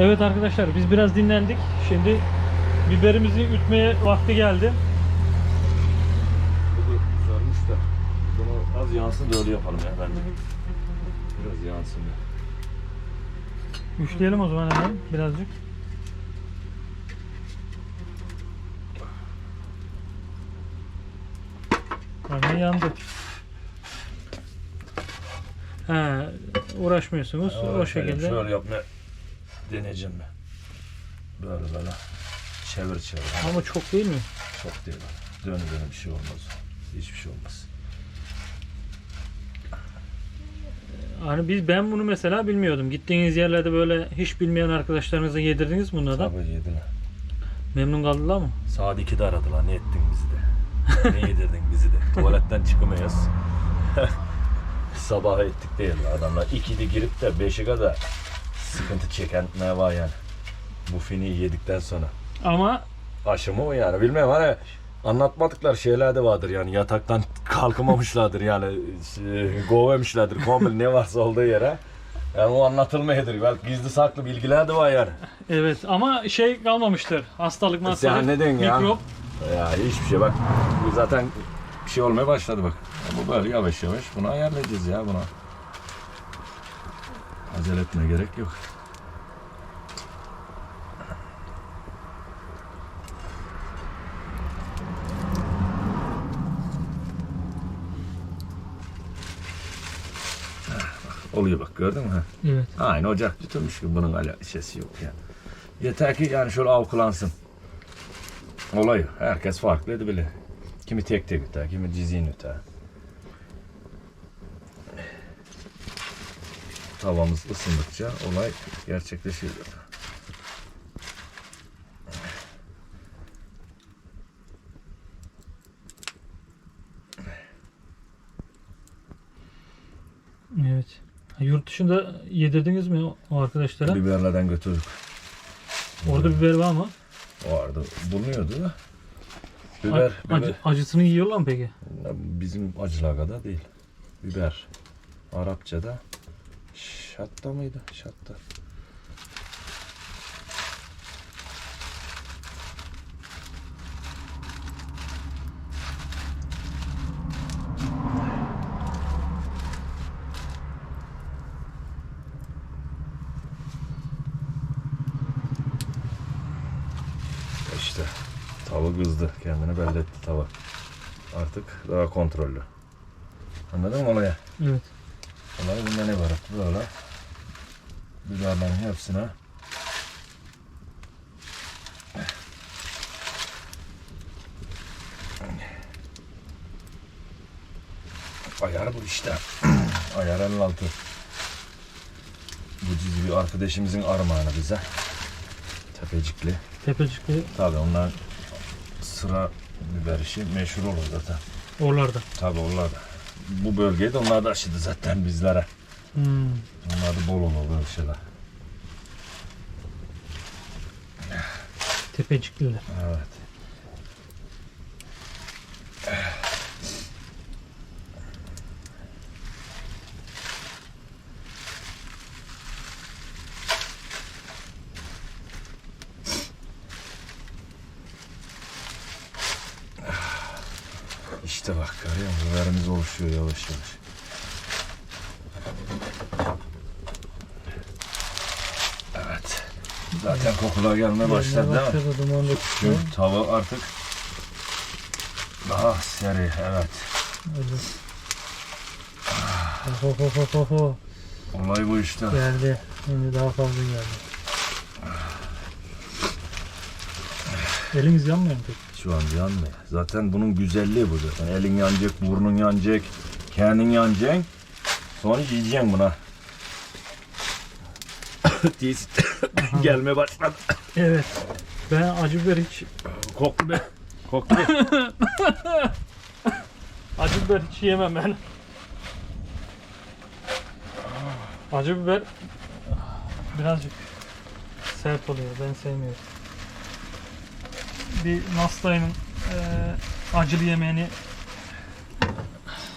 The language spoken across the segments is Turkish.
Evet arkadaşlar biz biraz dinlendik. Şimdi biberimizi ütmeye vakti geldi. Bu da güzelmiş de. Bunu az yansın da öyle yapalım ya bence. Biraz yansın ya. Üçleyelim o zaman hemen birazcık. Hemen yandı. He, uğraşmıyorsunuz o Evet, şekilde. Şöyle yapma deneyeceğim ben. Böyle böyle. Çevir çevir. Ama çok değil mi? Çok değil. Dön dön bir şey olmaz. Hiçbir şey olmaz. Hani biz ben bunu mesela bilmiyordum. Gittiğiniz yerlerde böyle hiç bilmeyen arkadaşlarınıza yedirdiniz mi bunlardan. Tabii yediler. Memnun kaldılar mı? Saat 2'de aradılar. Ne ettin bizi de? ne yedirdin bizi de? Tuvaletten çıkamayız. Sabah ettik değil adamlar. 2'de girip de 5'e kadar sıkıntı çeken ne var yani? Bu finiyi yedikten sonra. Ama Aşımı o yani bilmem hani anlatmadıkları şeyler de vardır yani yataktan kalkamamışlardır yani e, kovamışlardır komple ne varsa olduğu yere. Yani o anlatılmayadır. Belki gizli saklı bilgiler de var yani. evet ama şey kalmamıştır. Hastalık hastalık. Sen neden ya? Mikrop. Ya hiçbir şey bak. Bu zaten bir şey olmaya başladı bak. Ya bu böyle yavaş yavaş bunu ayarlayacağız ya buna. Acele etmeye gerek yok. Oluyor bak gördün mü? Evet. Aynı ocak tutulmuş gibi bunun alakası yok yani. Yeter ki yani şöyle avkulansın. Olayı. Herkes farklı bile. Kimi tek tek üter, kimi cizin üter. Tavamız ısındıkça olay gerçekleşiyor. Evet. Yurt dışında yedirdiniz mi o- arkadaşlara? Biberlerden götürdük. Orada biber var mı? Vardı. Bulunuyordu da. A- Biber, biber. acı- acısını yiyorlar mı peki? Bizim acılar kadar değil. Biber. Arapçada şatta mıydı? Şatta. İşte tava kızdı. Kendini belli etti tava. Artık daha kontrollü. Anladın mı olayı? Evet. Olay bunda ne var? Böyle biberlerin hepsine Ayar bu işte. Ayar 56. Bu dizi bir arkadaşımızın armağanı bize. Tepecikli. Tepecikli Tabii onlar sıra biber işi meşhur olur zaten. oralarda. Tabii onlar da. Bu bölgeye de onlar da aşıdı zaten bizlere. Hmm. Onlar da bol olur böyle şeyler. Tepecikliler. Evet. İşte bak görüyor musun? Oluşuyor yavaş yavaş. Evet. Zaten kokular gelmeye başladı değil mi? Başladı. Şu tava artık daha seri evet. Evet. Ho ho ho ho ho. Olay bu işte. Geldi. Şimdi daha fazla geldi. Eliniz yanmıyor mu peki? Şu an yanmıyor. Zaten bunun güzelliği bu zaten. Elin yanacak, burnun yanacak, kendin yanacaksın. Sonra yiyeceksin buna. Diz gelmeye başladı. Evet. Ben acı biber hiç Koktu be. Koktu be. acı biber hiç yemem ben. Acı biber birazcık sert oluyor. Ben sevmiyorum. Bir Nastay'ın eee acılı yemeğini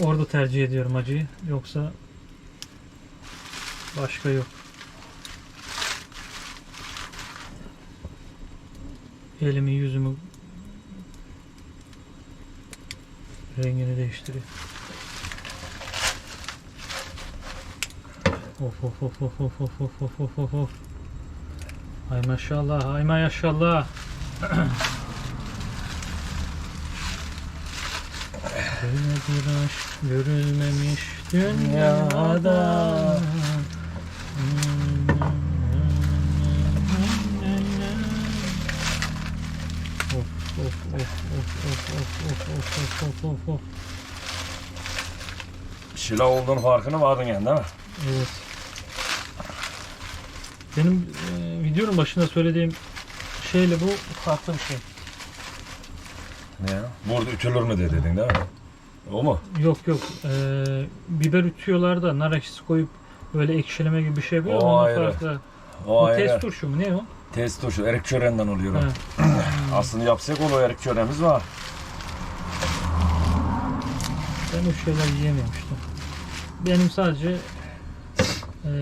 orada tercih ediyorum acıyı. Yoksa başka yok. Elimi yüzümü rengini değiştiriyor. Of of of of of of of of of of of. Ay maşallah, ay maşallah. Böyle bir aşk görülmemiş dünyada. of of of of of of of of. Şila olduğunu farkına vardın yani değil mi? Evet. Benim e, videonun başında söylediğim şeyle bu farklı bir şey. Ne ya? Burada ütülür mü diye dedin değil mi? O mu? Yok yok. Ee, biber ütüyorlar da nar ekşisi koyup böyle ekşileme gibi bir şey yapıyor. O Onun ayrı. farklı. O bu ayrı. test turşu mu? Ne o? Test turşu. Erik çörenden oluyor. Aslında yapsak olur erik çöreğimiz var. Ben o şeyler yiyemiyorum işte. Benim sadece e,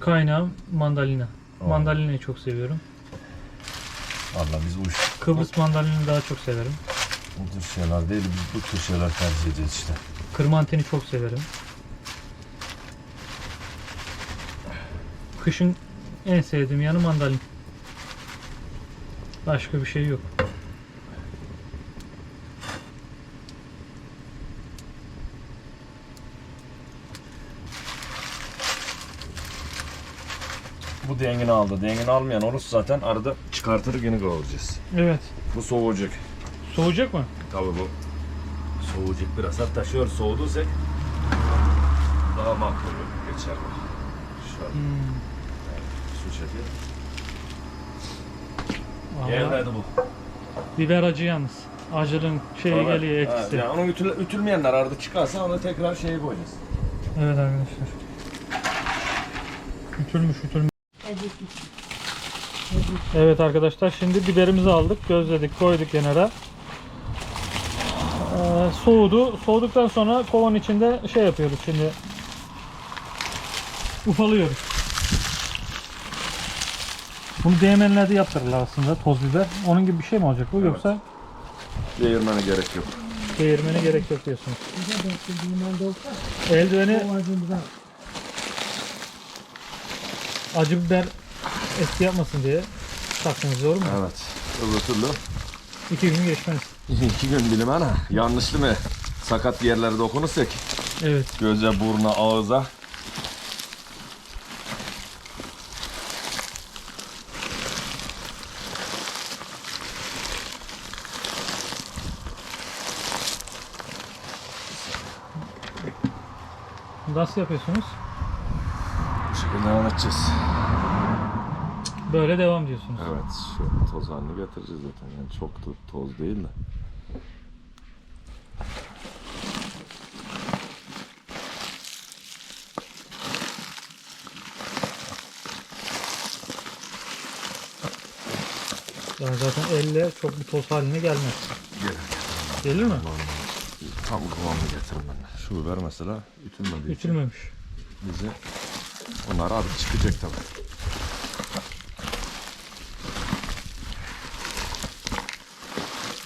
kaynağım mandalina. Oo. Mandalinayı çok seviyorum. Valla biz uç. Kıbrıs mandalinini daha çok severim. Bu tür şeyler değil biz bu tür şeyler tercih edeceğiz işte. Kırmanteni çok severim. Kışın en sevdiğim yanı mandalin. Başka bir şey yok. Bu dengini aldı. Dengini almayan olursa zaten arada çıkartır yine kavuracağız. Evet. Bu soğuyacak. Soğuyacak mı? Tabii bu soğuyacak biraz. Hatta şöyle soğuduysak daha makbul geçer bu. Şöyle Hmm. su çekiyor. Yerlerde bu. biber acı yalnız. Acının şeyi Tabii. geliyor Ha, etkisi. yani onu ütül, ütülmeyenler arada çıkarsa onu tekrar şeye koyacağız. Evet arkadaşlar. Ütülmüş ütülmüş. Evet arkadaşlar şimdi biberimizi aldık, gözledik, koyduk kenara. Ee, soğudu. Soğuduktan sonra kovan içinde şey yapıyoruz şimdi. Ufalıyoruz. Bunu değmenlerde yaptırırlar aslında toz biber. Onun gibi bir şey mi olacak bu yoksa Değirmene gerek yok. değirmene gerek yok diyorsunuz. Eldiveni acı biber eski yapmasın diye taktınız doğru mu? Evet. Öbür türlü İki gün geçmez. iki gün bilim ana. Yanlışlı mı? Sakat yerlere dokunursak Evet. göze, buruna, ağıza Nasıl yapıyorsunuz? Şimdi devam edeceğiz. Böyle devam diyorsunuz. Evet, şu toz halini getireceğiz zaten. Yani çok da toz değil de. Yani zaten elle çok bir toz haline gelmez. Gelir. Gelir mi? Tam kıvamını getirin ben. Şu biber mesela ütülmediği için Ütülmemiş. bizi onlar abi çıkacak tabii.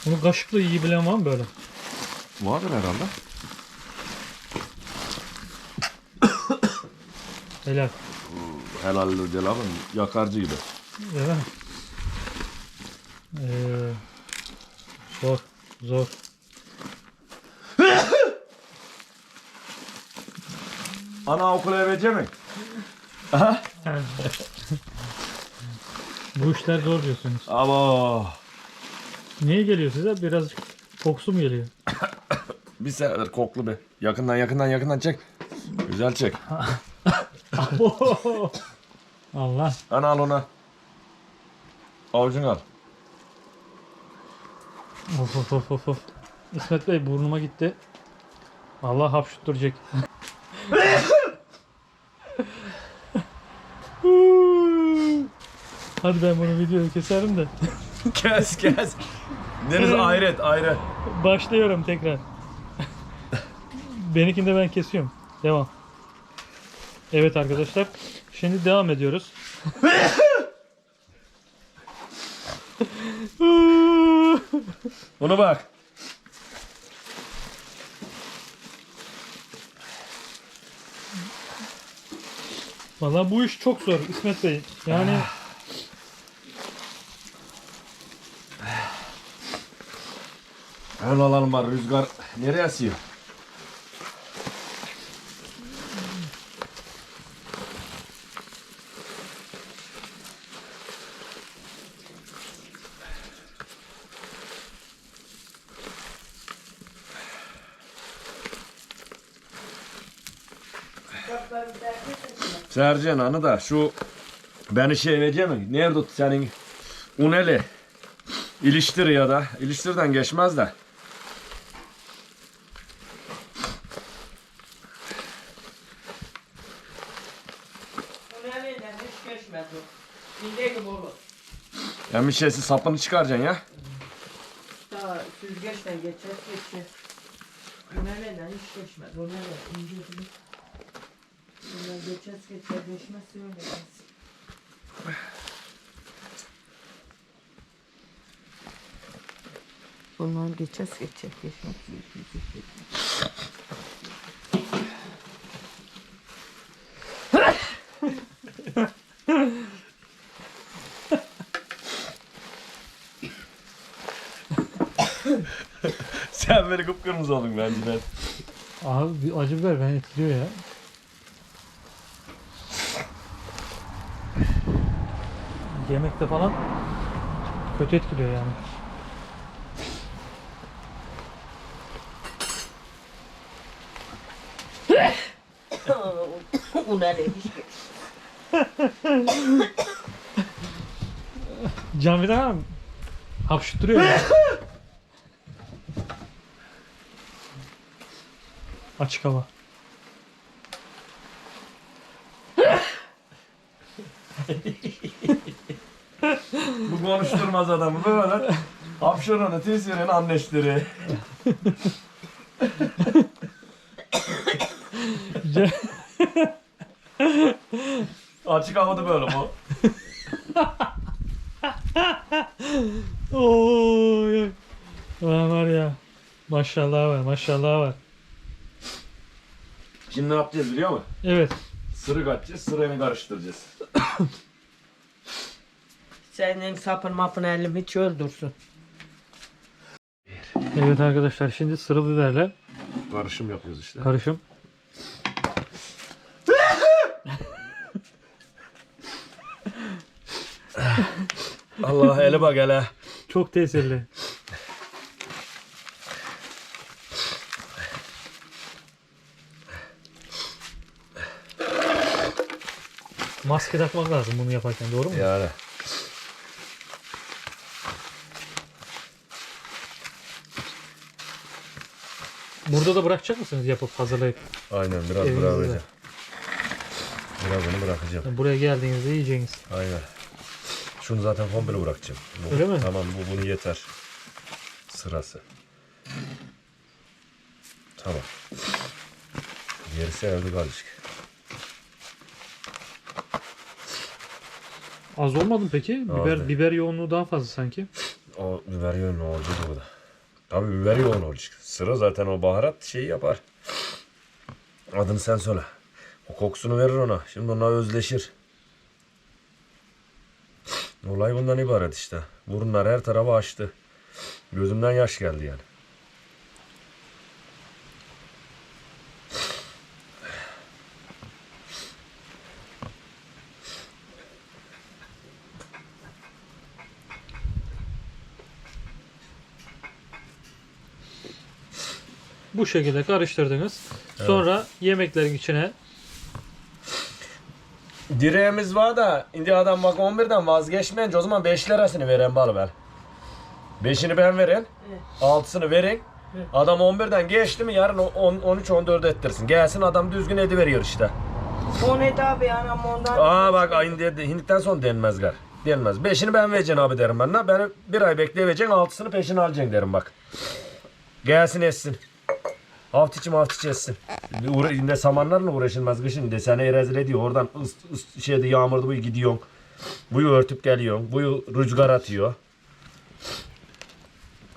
Bunu kaşıkla yiyebilen var mı böyle? Vardır herhalde. Helal. Helal değil abi. Yakarcı gibi. Değil mi? Ee, zor. Zor. Ana okula verecek mi? Bu işler zor diyorsunuz. Ama Niye geliyor size? Biraz kokusu mu geliyor? bir senedir koklu bir. Yakından yakından yakından çek. Güzel çek. Allah. Ana al ona. Avucunu al. Of of of of of. İsmet Bey burnuma gitti. Allah hapşutturacak. Hadi ben bunu videoyu keserim de. kes kes. Deniz ayrı et ayrı. Başlıyorum tekrar. Benimkini de ben kesiyorum. Devam. Evet arkadaşlar. Şimdi devam ediyoruz. Bunu bak. Vallahi bu iş çok zor İsmet Bey. Yani Öyle alalım var rüzgar nereye esiyor? Sercan anı da şu beni şey edeceğim Nerede senin uneli? İliştir ya da. İliştirden geçmez de. Yani bir şeysi sapını çıkaracaksın ya. Daha süzgeçten geçer geçer. Önemliyle hiç geçmez. Önemli ince. Bunlar geçer geçer öyle. Bunlar geçer geçmez. Sen beni kıpkırmızı oldun bence de. abi bir acı biber beni etkiliyor ya. Yemekte falan kötü etkiliyor yani. Can Fidan abi hapşırttırıyor ya. Açık hava. Konuşturmaz adamı böyle. Hapşırını, tisirin anneşleri. Açık havada böyle bu. Oy. Ulan var ya. Maşallah var, maşallah var. Şimdi ne yapacağız biliyor musun? Evet. Sırık atacağız, sırığını karıştıracağız. Senin sapın mapın elim hiç öldürsün. Evet arkadaşlar şimdi sıra biberle Karışım yapıyoruz işte. karışım. Allah hele bak hele. Çok tesirli. Maske takmak lazım bunu yaparken doğru mu? Yani. Burada da bırakacak mısınız yapıp hazırlayıp? Aynen biraz Evinizde. bırakacağım. Biraz onu bırakacağım. Yani buraya geldiğinizde yiyeceğiniz. Aynen. Şunu zaten komple bırakacağım. Bu, Öyle mi? Tamam bu bunu yeter. Sırası. Tamam. Gerisi evde kalacak. Az olmadı mı peki? Biber biber yoğunluğu daha fazla sanki. O biber yoğun olacak o Tabii biber yoğun olacak. Sıra zaten o baharat şeyi yapar. Adını sen söyle. O kokusunu verir ona. Şimdi ona özleşir. Olay bundan ibaret işte. Burunlar her tarafı açtı. Gözümden yaş geldi yani. Bu şekilde karıştırdınız. Sonra yemeklerin içine Direğimiz var da indi adam bak 11'den vazgeçmeyince o zaman 5 lirasını veren bal ben. 5'ini ben veren. 6'sını verin. Adam 11'den geçti mi yarın 10 13 14 ettirsin. Gelsin adam düzgün ediveriyor işte. O ne tabi anam ondan. Aa bak ayın dedi hindikten sonra denmez gar. Denmez. 5'ini ben vereceğim abi derim ben. Beni bir ay bekleyeceksin 6'sını peşine alacaksın derim bak. Gelsin etsin. Hafta içi hafta içi etsin. Uğra samanlarla uğraşılmaz kışın de seni rezil ediyor. Oradan ıs, ıs, şeyde yağmurda bu gidiyorsun. Buyu örtüp geliyorsun. Buyu rüzgar atıyor.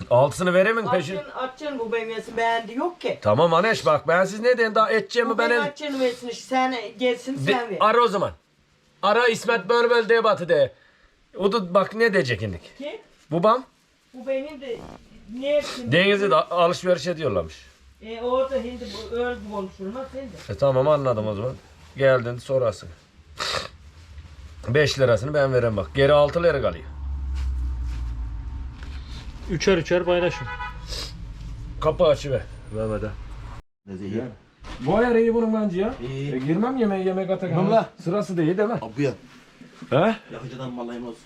Altısını veremin peşin. Açın, açın bu benim beğendi yok ki. Tamam Aneş bak ben siz ne deyin daha edeceğimi Bu ben benim açın versin işte sen gelsin sen ver. ara o zaman. Ara İsmet böyle de batı de. O da bak ne diyecek şimdi. Kim? Babam Bu benim de ne etsin? Deniz'i de alışveriş ediyorlarmış. E orada hindi bu öyle konuşulmaz de. E tamam anladım o zaman. Geldin sonrası. 5 lirasını ben verem bak. Geri 6 lira kalıyor. Üçer üçer paylaşın. Kapı açı ver. Mehmet'e. Ne iyi. Bu ayar iyi bunun bence ya. İyi. E, girmem yemeğe yemek atak. Tamam la. Sırası değil değil mi? Abi ya. He? Yakıcıdan mallayım olsun.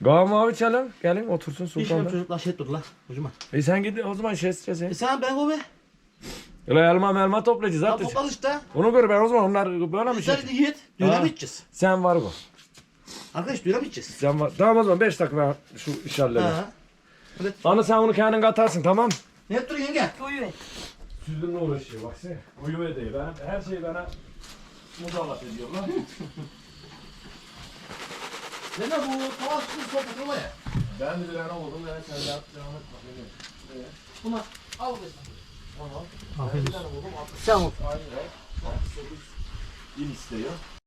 Gavam abi çalın. Gelin otursun İşim sultanlar. çocuklar şey dur la. Hocam. E sen git o zaman şey ses E sen ben o be. Öyle elma melma toplayacağız Ya zaten. toplar işte. Onu gör ben o zaman onlar böyle mi şey? Sen de yiğit. Düğüne Ha. mi gideceğiz? Sen var bu. Arkadaş düğüne mi gideceğiz? Sen var. Tamam o zaman 5 dakika ben şu iş hallederim. Ha. Anne sen onu kendin katarsın tamam. Ne yaptın yenge? Uyu et. Süzümle uğraşıyor baksana. Uyu edeyim. Ben, her şeyi bana musallat ediyorlar. Ne ne bu? Tavas kız sokak ya. ben de ben oldum ben sen de yap devam et bakayım. Buna al be. Afiyet olsun. Sen ol. İn istiyor.